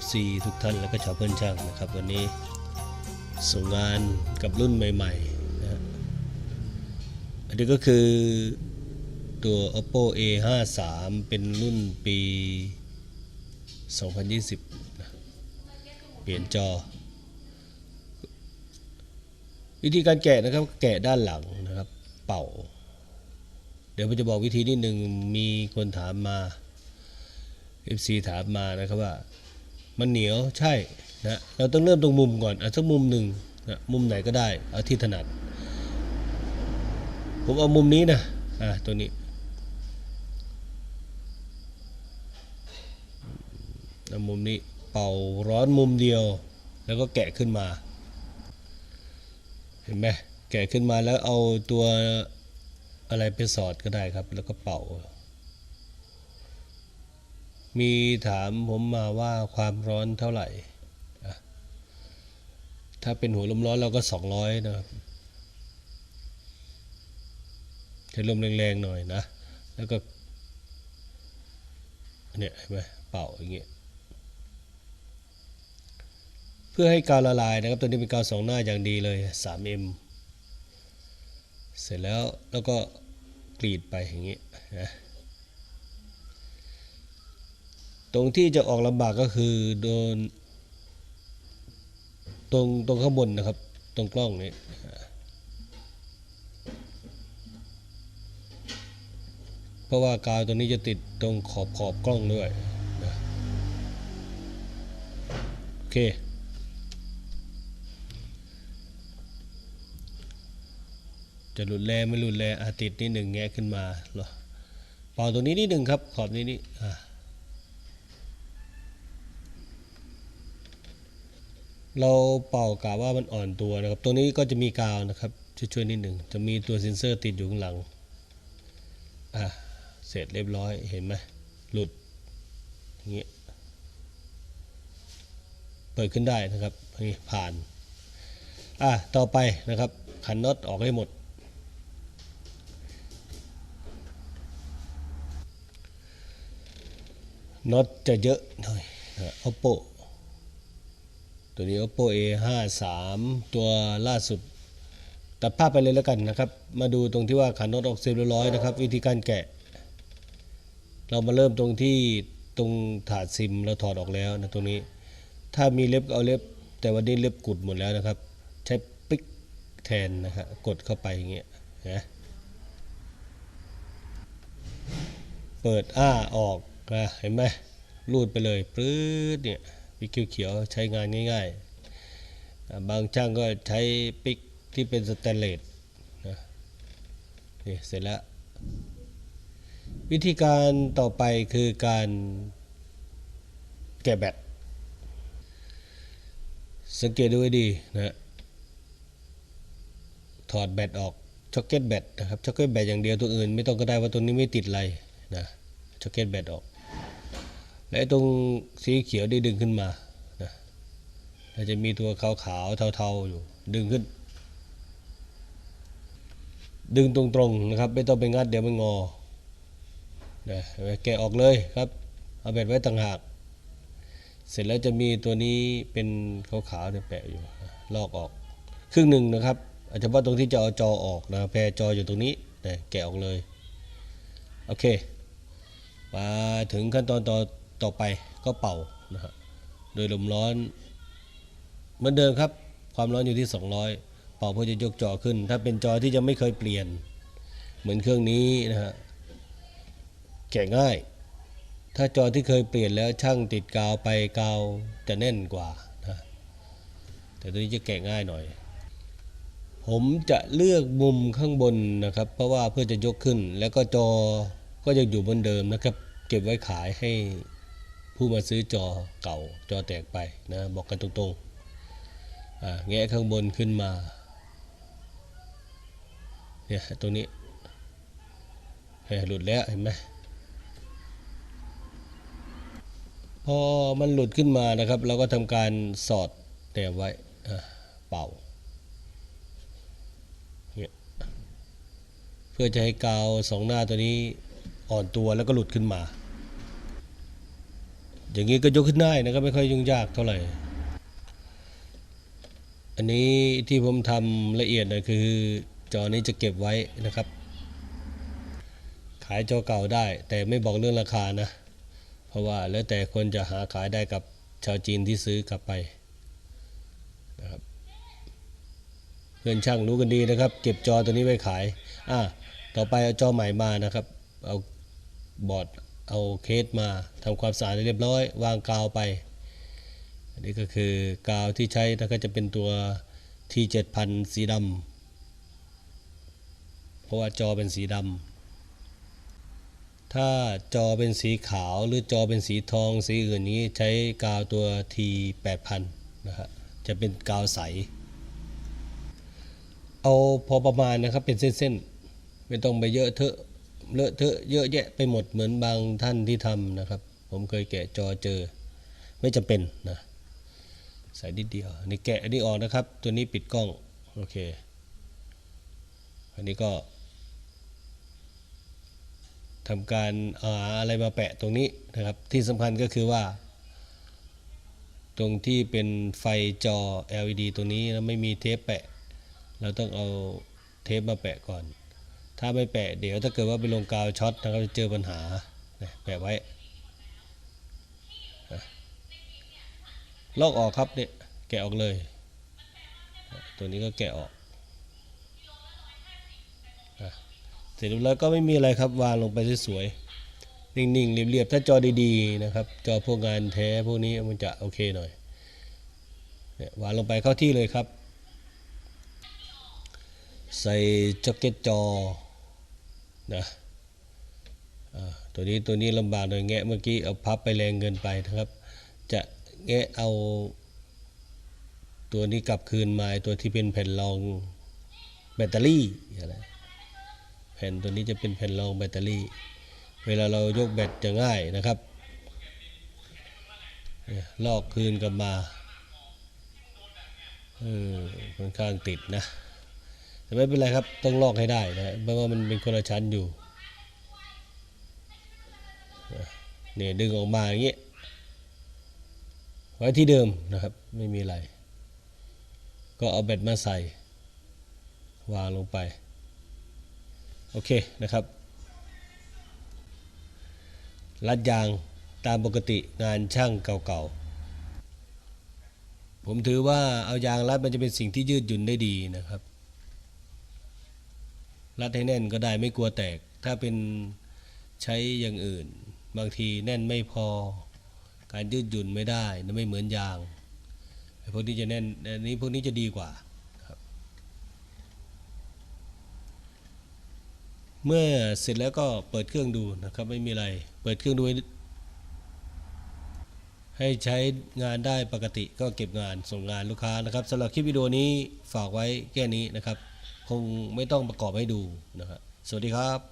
FC ทุกท่านแล้วก็ชาวเพื่อนช่างนะครับ วันนี้ส่งงานกับรุ่นใหม่ๆนะฮะอันนี้ก็คือตัว oppo a 5 3 เป็นรุ่นปี 2020นะเปลี่ยนจอ วิธีการแกะนะครับแกะด้านหลังนะครับ เป่า เดี๋ยวผมจะบอกวิธีนิดหนึ่งมีคนถามมา FC ถามมานะครับว่า มันเหนียวใช่นะเราต้องเริ่มตรงมุมก่อนเอาสักมุมหนึ่งนะมุมไหนก็ได้เอาที่ถนัด ผมเอามุมนี้นะอ่าตัวนี้เอามุมนี้เป่าร้อนมุมเดียว แล้วก็แกะขึ้นมา เห็นไหมแกะขึ้นมาแล้วเอาตัวอะไรไปสอดก็ได้ครับ แล้วก็เป่า มีถามผมมาว่าความร้อนเท่าไหร่ ถ้าเป็นหัวลมร้อนเราก็ 200 นะครับใช้ลมแรงๆหน่อยนะ แล้วก็ เนี่ยเห็นไหมเป่าอย่างเงี้ย เพื่อให้กาวละลายนะครับ ตัวนี้เป็นกาวสองหน้าอย่างดีเลย 3M เสร็จแล้วแล้วก็กรีดไปอย่างนี้ยนะ ตรงที่จะออกลำบากก็คือโดนตรงตรงข้างบนนะครับ ตรงกล้องนี้เพราะว่ากาวตัวนี้จะติดตรงขอบขอบกล้องด้วยนะโอเคจะหลุดแรงไม่หลุดแรงอาติดนิดหนึ่งแงะขึ้นมาเหรอป่าตรงนี้นิดหนึ่งครับ ขอบนี้นี่อ่า เราเป่ากะว่ามันอ่อนตัวนะครับ ตัวนี้ก็จะมีกาวนะครับช่วยๆนิดหนึ่งจะมีตัวเซ็นเซอร์ติดอยู่ข้างหลังอะเสร็จเรียบร้อยเห็นไหมหลุดอย่างเงี้ยเปิดขึ้นได้นะครับนี่ผ่านอะต่อไปนะครับขันน็อตออกให้หมด น็อตจะเยอะหน่อยนะ oppo ตัวนี้ oppo a 5 3ตัวล่าสุด ตัดภาพไปเลยแล้วกันนะครับ มาดูตรงที่ว่าขันน็อตออกเสร็จเรียบร้อยนะครับ วิธีการแกะ เรามาเริ่มตรงที่ตรงถาดซิมเราถอดออกแล้วนะตรงนี้ ถ้ามีเล็บเอาเล็บ แต่วันนี้เล็บกุดหมดแล้วนะครับ ใช้ปิ๊กแทนนะครับกดเข้าไปอย่างเงี้ยนะเปิดอ้าออกนะเห็นไหมรูดไปเลยปลื้ดเนี่ย ปิกเขียวๆใช้งานง่ายๆ บางช่างก็ใช้ปิกที่เป็นสแตนเลสนะนี่เสร็จแล้ว วิธีการต่อไปคือการแกะแบตสังเกตดูให้ดีนะถอดแบตออกช็อกเก็ตแบตนะครับช็อกเก็ตแบตอย่างเดียวตัวอื่น ไม่ต้องก็ได้ว่าตัวนี้ไม่ติดอะไรนะช็อกเก็ตแบตออก และตรงสีเขียวได้ดึงขึ้นมานะแล้วจะมีตัวขาวๆเทาๆอยู่ดึงขึ้น ดึงตรงๆนะครับ ไม่ต้องไปงัดเดี๋ยวมันงอนะเนไหมแกะออกเลยครับ เอาแบตไว้ต่างหาก เสร็จแล้วจะมีตัวนี้เป็นขาวๆเนี่ยแปะอยู่ลอกออก ครึ่งหนึ่งนะครับอาจจะว่าตรงที่จะเอาจอออกนะแพรจออยู่ตรงนี้นะแกะออกเลย โอเค มาถึงขั้นตอนต่อ ต่อไปก็เป่านะฮะโดยลมร้อน เหมือนเดิมครับ ความร้อนอยู่ที่ 200 เป่าเพื่อจะยกจอขึ้น ถ้าเป็นจอที่จะไม่เคยเปลี่ยน เหมือนเครื่องนี้นะฮะแกะง่าย ถ้าจอที่เคยเปลี่ยนแล้วช่างติดกาวไปกาวจะแน่นกว่านะแต่ตัวนี้จะแกะง่ายหน่อย ผมจะเลือกมุมข้างบนนะครับ เพราะว่าเพื่อจะยกขึ้นแล้วก็จอก็ยังอยู่บนเดิมนะครับ เก็บไว้ขายให้ ผู้มาซื้อจอเก่าจอแตกไปนะบอกกันตรงๆแงะข้างบนขึ้นมาเนี่ยตรงนี้หลุดแล้วเห็นไหมพอมันหลุดขึ้นมานะครับ เราก็ทำการสอดแนบไว้เป่าเพื่อจะให้กาวสองหน้าตัวนี้อ่อนตัวแล้วก็หลุดขึ้นมา อย่างนี้ก็ยกขึ้นได้นะครับไม่ค่อยยุ่งยากเท่าไหร่ อันนี้ที่ผมทำละเอียดนะคือจอนี้จะเก็บไว้นะครับ ขายจอเก่าได้ แต่ไม่บอกเรื่องราคานะ เพราะว่าแล้วแต่คนจะหาขายได้กับชาวจีนที่ซื้อกลับไปนะครับเพื่อนช่างรู้กันดีนะครับ เก็บจอตัวนี้ไว้ขายอะต่อไปเอาจอใหม่มานะครับ เอาบอร์ด เอาเคสมาทำความสะอาดเรียบร้อย วางกาวไป อันนี้ก็คือกาวที่ใช้นะก็จะเป็นตัว T7000 สีดำเพราะว่าจอเป็นสีดำถ้าจอเป็นสีขาวหรือจอเป็นสีทองสีอื่นนี้ใช้กาวตัว T8000 นะฮะจะเป็นกาวใส เอาพอประมาณนะครับเป็นเส้นๆ ไม่ต้องไปเยอะเถอะ เลอะเทอะเยอะแยะไปหมดเหมือนบางท่านที่ทำนะครับ ผมเคยแกะจอเจอ ไม่จำเป็นนะใส่นิดเดียวนนี้แกะอันนี้ออกนะครับ ตัวนี้ปิดกล้องโอเค อันนี้ก็ทำการอาอะไรมาแปะตรงนี้นะครับ ที่สำคัญก็คือว่า ตรงที่เป็นไฟจอ LED ตัวนี้แล้วไม่มีเทปแปะ เราต้องเอาเทปมาแปะก่อน ถ้าไม่แปะเดี๋ยวถ้าเกิดว่าไปลงกาวช็อตนะครับจะเจอปัญหาแปะไว้ลอกออกครับเนี่ยแกะออกเลย ตัวนี้ก็แกะออกเสร็จเรียบร้อยก็ไม่มีอะไรครับวางลงไปสวยๆนิ่งๆเรียบๆถ้าจอดีๆนะครับ จอพวกงานแท้พวกนี้มันจะโอเคหน่อยเนี่ยวางลงไปเข้าที่เลยครับ ใส่จ็อกเก็ตจอ นะตัวนี้ตัวนี้ลำบากหน่อยแงะเมื่อกี้เอาพับไปแรงเกินไปนะครับ จะแงะเอา ตัวนี้กลับคืนมาตัวที่เป็นแผ่นรองแบตเตอรี่อะไรแผ่นตัวนี้จะเป็นแผ่นรองแบตเตอรี่ เวลาเรายกแบตจะง่ายนะครับลอกคืนกลับมาเออค่อนข้างติดนะ แต่ไม่เป็นไรครับ ต้องลอกให้ได้นะเพราะว่ามันเป็นคนละชั้นอยู่เนี่ยดึงออกมาอย่างเงี้ยไว้ที่เดิมนะครับ ไม่มีอะไร ก็เอาแบตมาใส่ วางลงไป โอเคนะครับรัดยางตามปกติงานช่างเก่าๆ ผมถือว่าเอายางรัดมันจะเป็นสิ่งที่ยืดหยุ่นได้ดีนะครับ รัดให้แน่นก็ได้ไม่กลัวแตก ถ้าเป็นใช้อย่างอื่น บางทีแน่นไม่พอ การยืดหยุ่นไม่ได้ไม่เหมือนยางพวกนี้จะแน่นอันนี้พวกนี้จะดีกว่าเมื่อเสร็จแล้วก็เปิดเครื่องดูนะครับไม่มีอะไร เปิดเครื่องดู ให้ใช้งานได้ปกติก็เก็บงานส่งงานลูกค้านะครับสำหรับคลิปวิดีโอนี้ฝากไว้แค่นี้นะครับ คงไม่ต้องประกอบให้ดูนะครับสวัสดีครับ